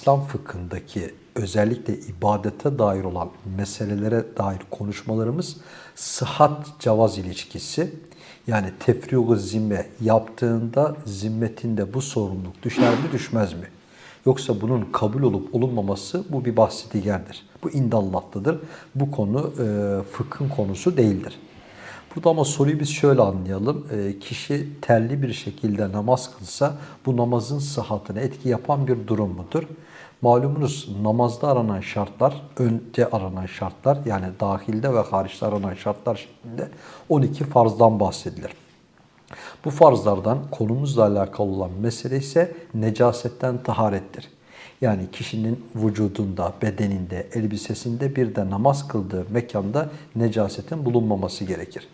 İslam fıkhındaki özellikle ibadete dair olan meselelere dair konuşmalarımız sıhhat cevaz ilişkisi yani tefriğu zimme yaptığında zimmetinde bu sorumluluk düşer mi düşmez mi? Yoksa bunun kabul olup olunmaması bu bir bahsi digerdir. Bu indallah'tadır. Bu konu e, fıkhın konusu değildir. Burada ama soruyu biz şöyle anlayalım. E, kişi telli bir şekilde namaz kılsa bu namazın sıhhatine etki yapan bir durum mudur? Malumunuz namazda aranan şartlar, önce aranan şartlar yani dahilde ve hariçte aranan şartlar şeklinde 12 farzdan bahsedilir. Bu farzlardan konumuzla alakalı olan mesele ise necasetten taharettir. Yani kişinin vücudunda, bedeninde, elbisesinde bir de namaz kıldığı mekanda necasetin bulunmaması gerekir.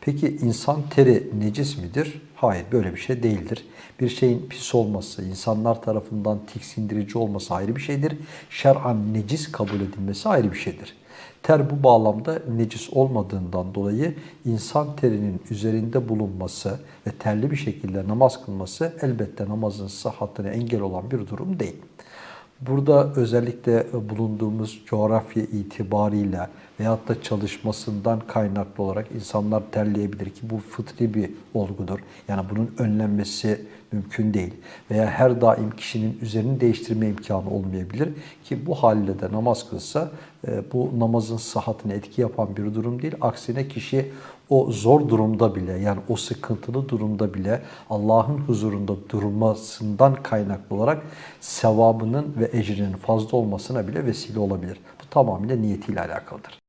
Peki insan teri necis midir? Hayır böyle bir şey değildir. Bir şeyin pis olması, insanlar tarafından tiksindirici olması ayrı bir şeydir. Şer'an necis kabul edilmesi ayrı bir şeydir. Ter bu bağlamda necis olmadığından dolayı insan terinin üzerinde bulunması ve terli bir şekilde namaz kılması elbette namazın sıhhatine engel olan bir durum değil. Burada özellikle bulunduğumuz coğrafya itibariyle veyahut da çalışmasından kaynaklı olarak insanlar terleyebilir ki bu fıtri bir olgudur. Yani bunun önlenmesi mümkün değil. Veya her daim kişinin üzerini değiştirme imkanı olmayabilir ki bu halde de namaz kılsa e, bu namazın sıhhatine etki yapan bir durum değil. Aksine kişi o zor durumda bile yani o sıkıntılı durumda bile Allah'ın huzurunda durmasından kaynaklı olarak sevabının ve ecrinin fazla olmasına bile vesile olabilir. Bu tamamıyla niyetiyle alakalıdır.